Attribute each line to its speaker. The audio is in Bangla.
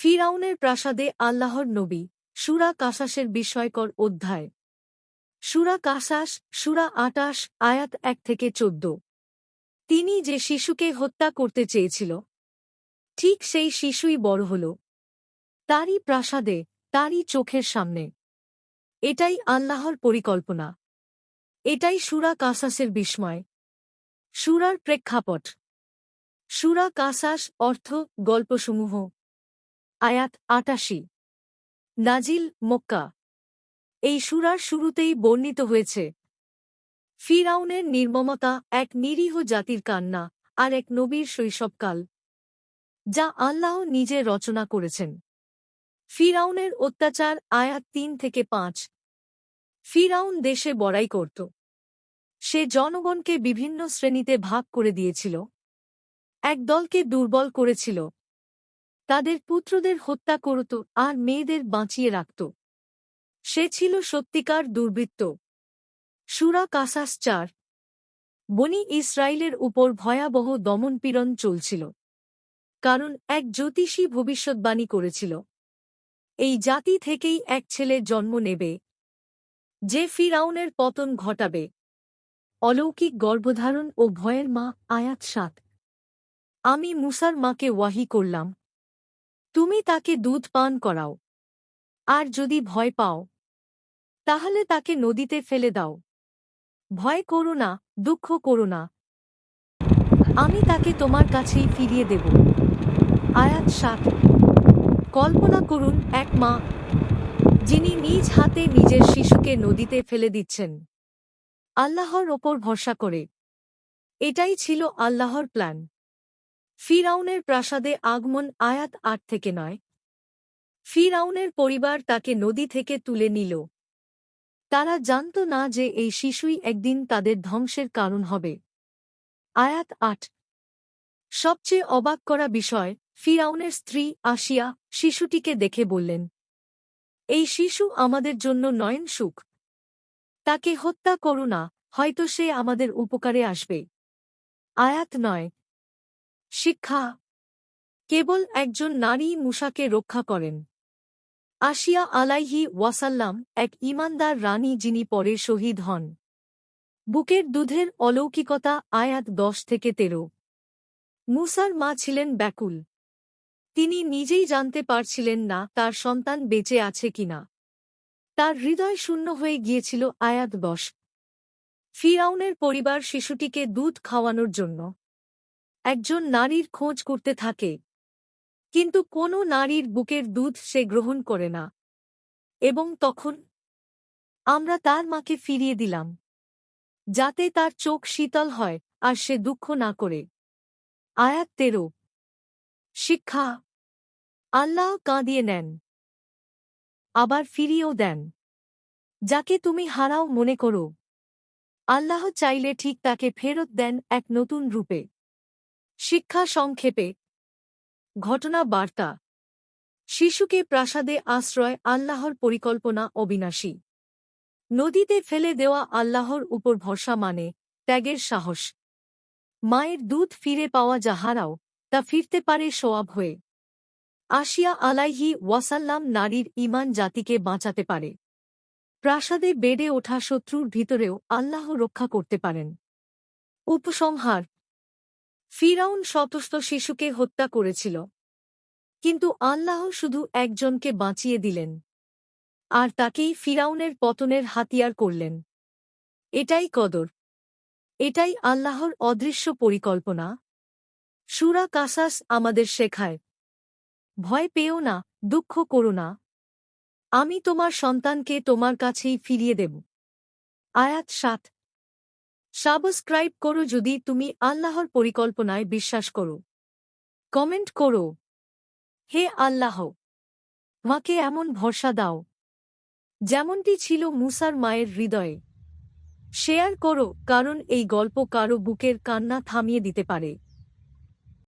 Speaker 1: ফিরাউনের প্রাসাদে আল্লাহর নবী, সুরা কাসাসের বিস্ময়কর অধ্যায়। সুরা কাসাস, সুরা আটাশ, আয়াত এক থেকে চোদ্দ। তিনি যে শিশুকে হত্যা করতে চেয়েছিল, ঠিক সেই শিশুই বড় হল। তারই প্রাসাদে, তারই চোখের সামনে। এটাই আল্লাহর পরিকল্পনা। এটাই সুরা কাসাসের বিস্ময়। সুরার প্রেক্ষাপট। সুরা কাসাস অর্থ গল্পসমূহ। আয়াত আটাশি। নাজিল, মক্কা। এই সুরার শুরুতেই বর্ণিত হয়েছে, ফিরাউনের নির্মমতা এক নিরীহ জাতির কান্না আর এক নবীর শৈশবকাল, যা আল্লাহ নিজে রচনা করেছেন। ফিরাউনের অত্যাচার আয়াত তিন থেকে পাঁচ। ফিরাউন দেশে বড়াই করত। সে জনগণকে বিভিন্ন শ্রেণীতে ভাগ করে দিয়েছিল। এক দলকে দুর্বল করেছিল। তাদের পুত্রদের হত্যা করত আর মেয়েদের বাঁচিয়ে রাখত। সে ছিল সত্যিকার দুর্বৃত্ত। সুরা কাসাস চার। বনি ইসরায়েলের উপর ভয়াবহ দমনপীড়ন চলছিল। কারণ এক জ্যোতিষী ভবিষ্যৎবাণী করেছিল। এই জাতি থেকেই এক ছেলে জন্ম নেবে, যে ফিরাউনের পতন ঘটাবে। অলৌকিক গর্ভধারণ ও ভয়ের মা আয়াত সাত। আমি মুসার মাকে ওয়াহি করলাম। তুমি তাকে দুধ পান করাও। আর যদি ভয় পাও, তাহলে তাকে নদীতে ফেলে দাও। ভয় করো না, দুঃখ করো না। আমি তাকে তোমার কাছেই ফিরিয়ে দেব। আয়াত সাত। কল্পনা করুন, এক মা, যিনি নিজ হাতে নিজের শিশুকে নদীতে ফেলে দিচ্ছেন। আল্লাহর ওপর ভরসা করে। এটাই ছিল আল্লাহর প্ল্যান ফিরাউনের প্রাসাদে আগমন আয়াত আট থেকে নয়। ফিরাউনের পরিবার তাকে নদী থেকে তুলে নিল। তারা জানত না যে এই শিশুই একদিন তাদের ধ্বংসের কারণ হবে। আয়াত আট। সবচেয়ে অবাক করা বিষয়, ফিরাউনের স্ত্রী আসিয়া শিশুটিকে দেখে বললেন, এই শিশু আমাদের জন্য নয়ন সুখ। তাকে হত্যা করো না, হয়তো সে আমাদের উপকারে আসবে। আয়াত নয়। শিক্ষা। কেবল একজন নারী মুসাকে রক্ষা করেন। আসিয়া আলাইহি ওয়াসাল্লাম এক ইমানদার রানী যিনি পরে শহীদ হন। বুকের দুধের অলৌকিকতা আয়াত দশ থেকে তেরো। মুসার মা ছিলেন ব্যাকুল। তিনি নিজেই জানতে পারছিলেন না তার সন্তান বেঁচে আছে কিনা। তার হৃদয় শূন্য হয়ে গিয়েছিল আয়াত দশ। ফিরাউনের পরিবার শিশুটিকে দুধ খাওয়ানোর জন্য। একজন নারীর খোঁজ করতে থাকে। কিন্তু কোনো নারীর বুকের দুধ সে গ্রহণ করে না। এবং তখন আমরা তার মাকে ফিরিয়ে দিলাম, যাতে তার চোখ শীতল হয় আর সে দুঃখ না করে। আয়াত তেরো। শিক্ষা। আল্লাহ কাঁদিয়ে নেন, আবার ফিরিয়েও দেন। যাকে তুমি হারাও মনে করো। আল্লাহ চাইলে ঠিক তাকে ফেরত দেন এক নতুন রূপে। শিক্ষা সংক্ষেপে। ঘটনা বার্তা। শিশুকে প্রাসাদে আশ্রয়, আল্লাহর পরিকল্পনা, অবিনাশী। নদীতে ফেলে দেওয়া আল্লাহর উপর ভরসা মানে ত্যাগের সাহস। মায়ের দুধ ফিরে পাওয়া যাহারাও, তা ফিরতে পারে সোয়াব হয়ে। আসিয়া আলাইহি ওয়াসাল্লাম নারীর ইমান জাতিকে বাঁচাতে পারে। প্রাসাদে বেড়ে ওঠা শত্রুর ভিতরেও আল্লাহ রক্ষা করতে পারেন। উপসংহার। ফিরাউন শতস্থ শিশুকে হত্যা করেছিল। কিন্তু আল্লাহ শুধু একজনকে বাঁচিয়ে দিলেন। আর তাকেই ফিরাউনের পতনের হাতিয়ার করলেন। এটাই কদর। এটাই আল্লাহর অদৃশ্য পরিকল্পনা। সুরা কাসাস আমাদের শেখায়, ভয় পেও না, দুঃখ করো না। আমি তোমার সন্তানকে তোমার কাছেই ফিরিয়ে দেব। আয়াত সাত। সাবস্ক্রাইব করো যদি তুমি আল্লাহর পরিকল্পনায় বিশ্বাস করো। কমেন্ট করো, হে আল্লাহ, মাকে এমন ভরসা দাও। যেমনটি ছিল মুসার মায়ের হৃদয়ে। শেয়ার করো, কারণ এই গল্প কারও বুকের কান্না থামিয়ে দিতে পারে।